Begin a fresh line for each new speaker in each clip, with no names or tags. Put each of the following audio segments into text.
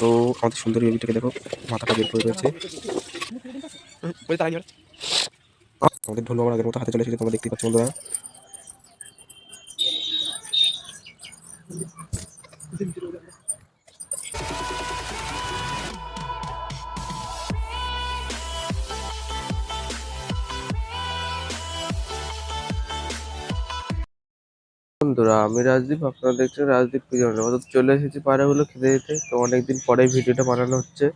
তো আমাদের সুন্দরী বেবিটাকে দেখো মাথাটা বের করে রয়েছে। আমাদের ঢোল বাবার আগের মতো হাতে চলে এসেছে তোমরা দেখতে পাচ্ছ বন্ধুরা। বন্ধুরা, আমি রাজদীপ, আপনারা দেখছেন রাজদীপ পিজন আমাদের চলে এসেছি পায়রাগুলো খেতে দিতে তো অনেকদিন পরে ভিডিওটা বানানো হচ্ছে।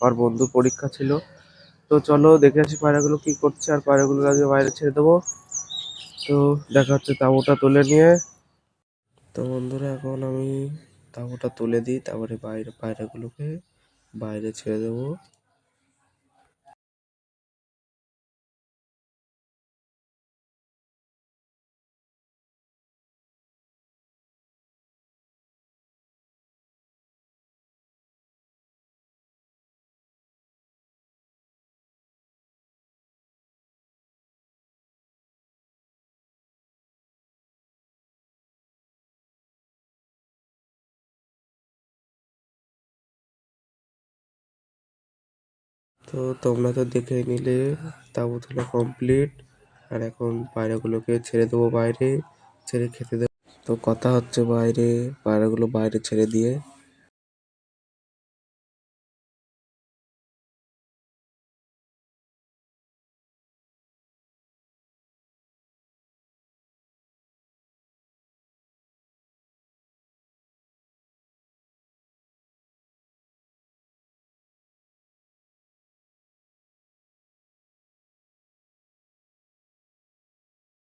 আমার বন্ধু পরীক্ষা ছিল। তো চলো দেখে আসি পায়রাগুলো কি করছে আর পায়রাগুলো আগে বাইরে ছেড়ে দেবো। তো দেখা হচ্ছে তাঁবুটা তুলে নিয়ে। তো বন্ধুরা, এখন আমি তাঁবুটা তুলে দিই। তারপরে বাইরে, পায়রাগুলোকে বাইরে ছেড়ে দেবো। তো তোমরা তো দেখে নিলে তাঁবু তোলা কমপ্লিট আর এখন পায়রাগুলোকে ছেড়ে দেবো বাইরে, ছেড়ে খেতে দেবো তো কথা হচ্ছে বাইরে, পায়রাগুলো বাইরে ছেড়ে দিয়ে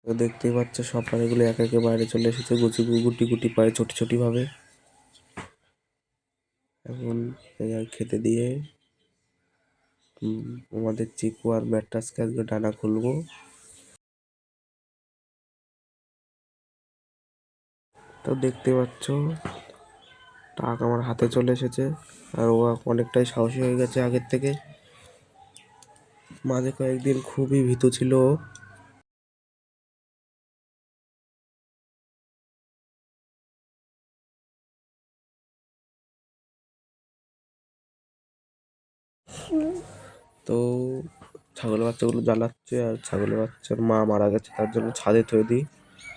তো দেখতেই পাচ্ছ, সব পায়রাগুলো একে একে বাইরে চলে এসেছে, গুছি গুটি গুটি পায়ে, ছোটি ছোটি ভাবে। এখন খেতে দিয়ে আমাদের চিকু আর ম্যাট্রাসকে আজকে ডানা খুলবো। তো দেখতে পাচ্ছ, টাক আমার হাতে চলে এসেছে, আর ও অনেকটাই সাহসী হয়ে গেছে আগের থেকে। মাঝে কয়েকদিন খুবই ভীতু ছিল। তো ছাগলের বাচ্চাগুলো জ্বালাচ্ছে আর ছাগলের বাচ্চার মা মারা গেছে, তার জন্য ছাদে থয়ে দিই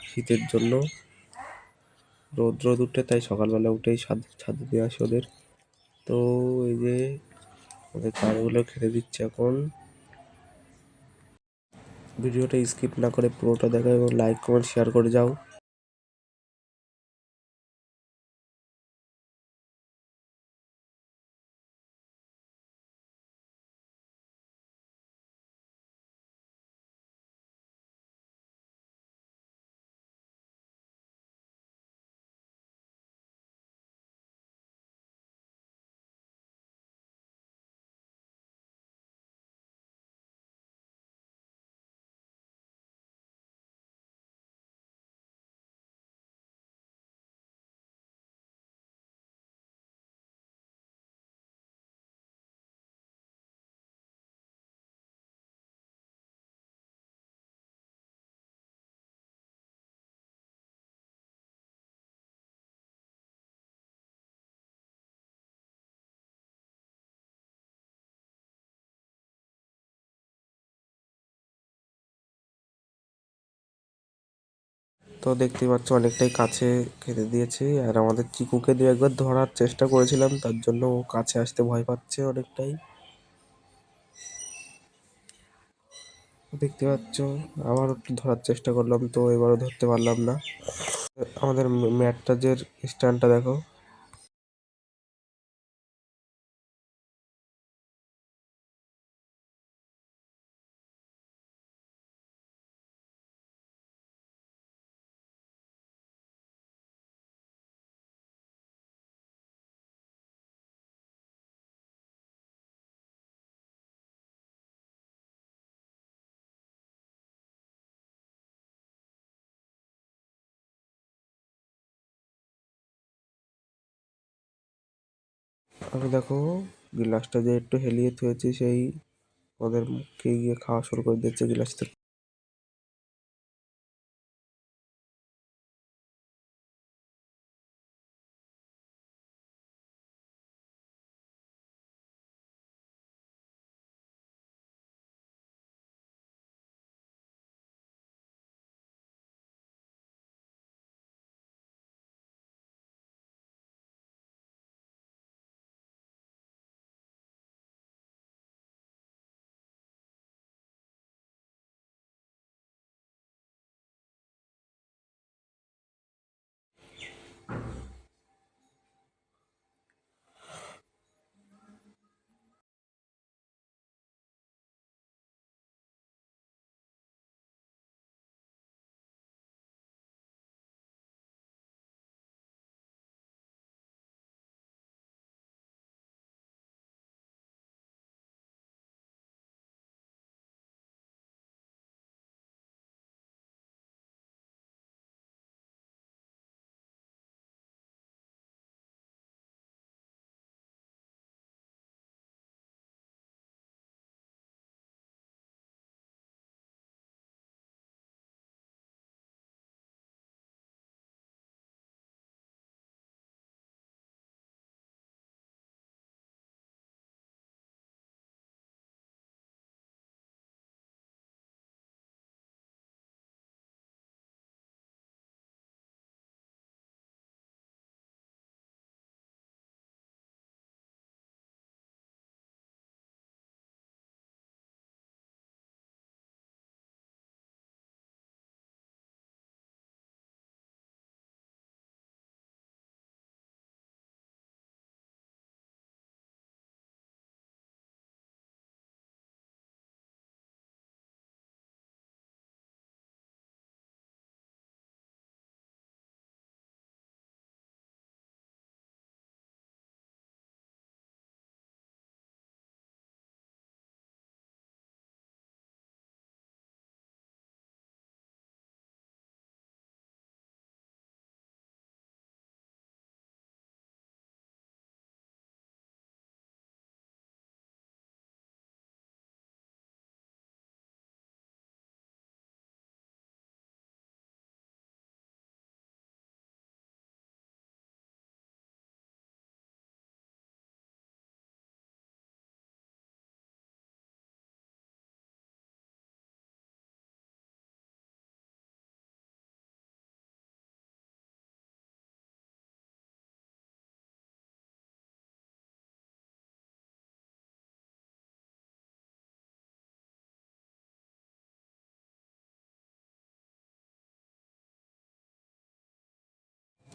শীতের জন্য। রোদ রোদ উঠে তাই সকালবেলা উঠেই ছাদ, ছাদে দিয়ে আসি ওদের। তো এই যে ওদের চারগুলো খেতে দিচ্ছে এখন। ভিডিওটা স্কিপ না করে পুরোটা দেখো এবং লাইক, কমেন্ট, শেয়ার করে যাও। তো দেখতেই পাচ্ছ অনেকটাই কাছে খেতে দিয়েছি। আর আমাদের চিকুকে দু একবার ধরার চেষ্টা করেছিলাম, তার জন্য ও কাছে আসতে ভয় পাচ্ছে অনেকটাই। দেখতে পাচ্ছ, আবার একটু ধরার চেষ্টা করলাম, তো এবারও ধরতে পারলাম না। আমাদের ম্যাটটা যে স্ট্যান্ডটা দেখো। আমি দেখো, গ্লাসটা যে একটু হেলিয়ে থুয়েছি সেই ওদের মুখে গিয়ে খাওয়া শুরু করে দিচ্ছে গ্লাস থেকে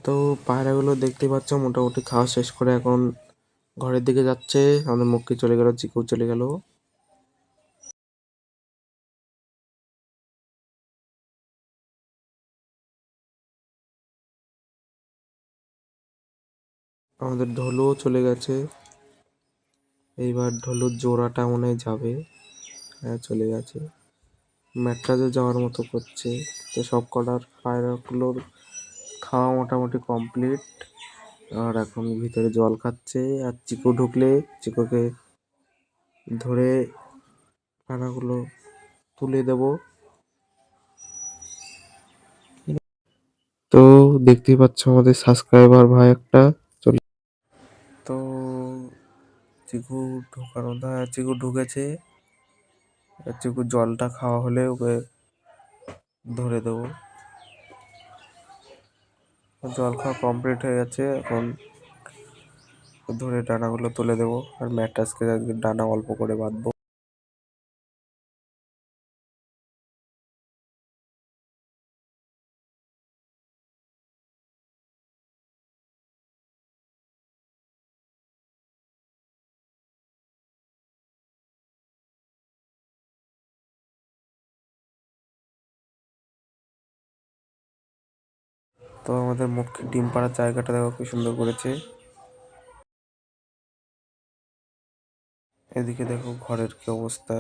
তো পায়রাগুলো দেখতে পাচ্ছ, মোটামুটি খাওয়া শেষ করে এখন ঘরের দিকে যাচ্ছে। আমাদের মুখকে চলে গেল চিকু চলে গেল। আমাদের ঢোলও চলে গেছে। এইবার ঢোলুর জোড়াটা মনে হয় যাবে। হ্যাঁ চলে গেছে। ম্যাট্রাজে যাওয়ার মতো করছে। তো সব কটার পায়রাগুলোর খাওয়া মোটামুটি কমপ্লিট আর এখন ভিতরে জল খাচ্ছে আর চিকু ঢুকলে, চিকুকে ধরে পায়রাগুলো তুলে দেব। তো দেখতেই পাচ্ছ আমাদের সাবস্ক্রাইবার ভাই একটা চলে তো চিকু ঢোকানো চিকু ঢুকেছে। চিকু জলটা খাওয়া হলে ওকে ধরে দেবো। জল খাওয়া কমপ্লিট হয়ে গেছে, এখন ধরে ডানাগুলো তুলে দেবো। আর ম্যাট্রাসকে ডানা অল্প করে বাঁধবো। তো আমাদের মুখে ডিম পাড়ার জায়গাটা দেখো কি সুন্দর করেছে। এদিকে দেখো ঘরের কি অবস্থা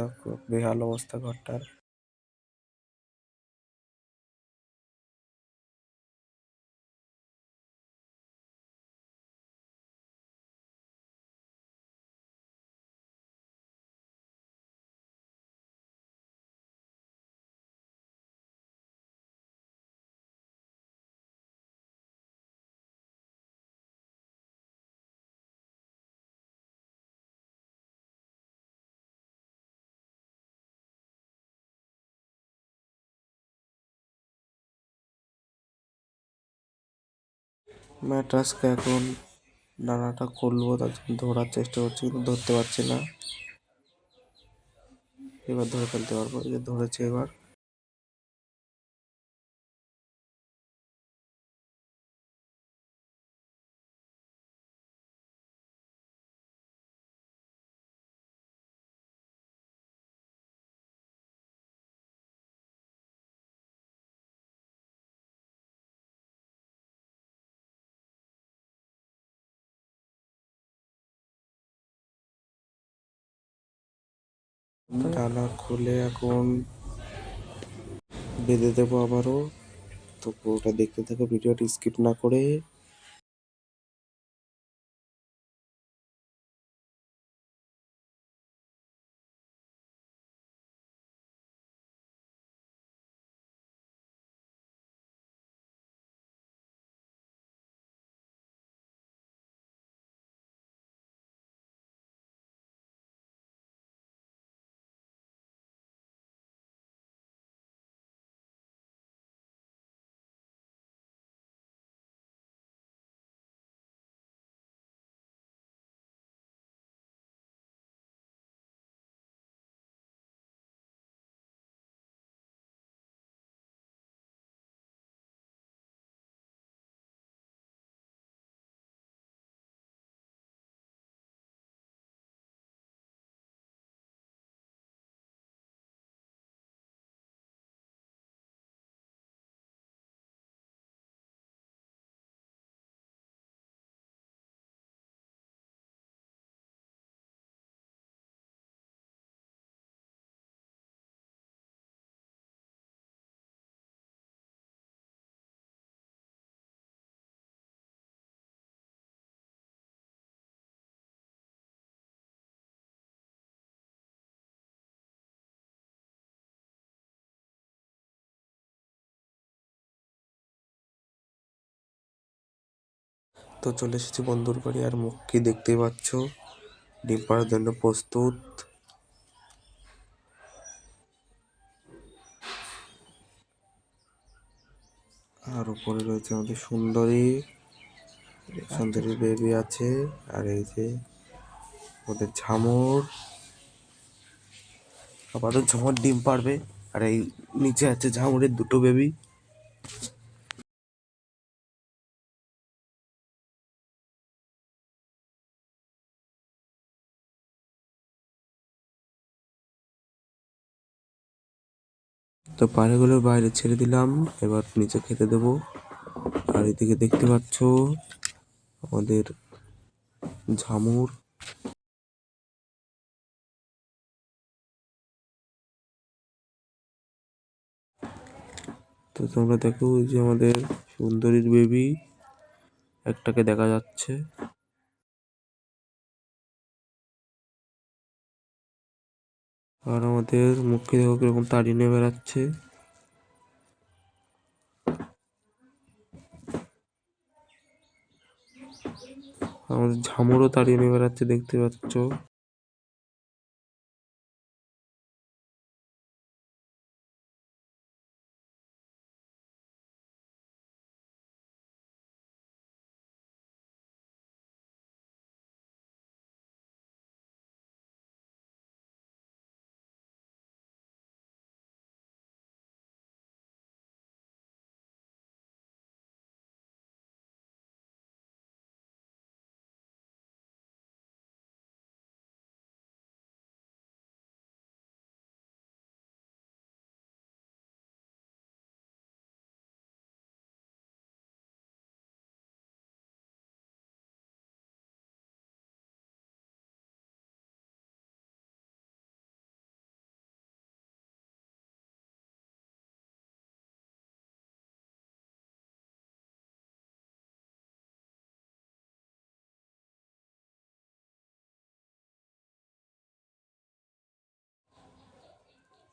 বেহাল অবস্থা ঘরটার। ম্যাট্রাসকে এখন ডানাটা খুলবো তার জন্য ধরার চেষ্টা করছি কিন্তু ধরতে পারছি না। এবার ধরে ফেলতে পারব, এই যে ধরেছি এবার। ডানা খুলে এখন বেঁধে দেবো আবারও। তো পুরোটা দেখতে থাকো ভিডিওটি স্কিপ না করে। তো চলে এসেছি বন্ধুর বাড়ি আর মুখকে দেখতেই পাচ্ছ। ডিম পাড়ার জন্য প্রস্তুত। আর উপরে রয়েছে আমাদের সুন্দরী। সুন্দরী বেবি আছে। আর এই যে ওদের ঝামর। আপাতত ঝামর ডিম পারবে আর এই নিচে আছে ঝামরের দুটো বেবি তো পায়রাগুলো বাইরে ছেড়ে দিলাম। এবার নিচে খেতে দেবো। আর এদিকে দেখতে পাচ্ছ আমাদের ঝামুর। তো তোমরা দেখো যে আমাদের সুন্দরীর বেবি একটাকে দেখা যাচ্ছে। আর আমাদের মুখে দেখো কীরকম তাড়ি নিয়ে বেড়াচ্ছে। আমাদের ঝামুরও তাড়িয়ে নিয়ে বেড়াচ্ছে, দেখতে পাচ্ছ।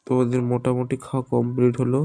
তো ওদের মোটামুটি খাওয়া কমপ্লিট হলো।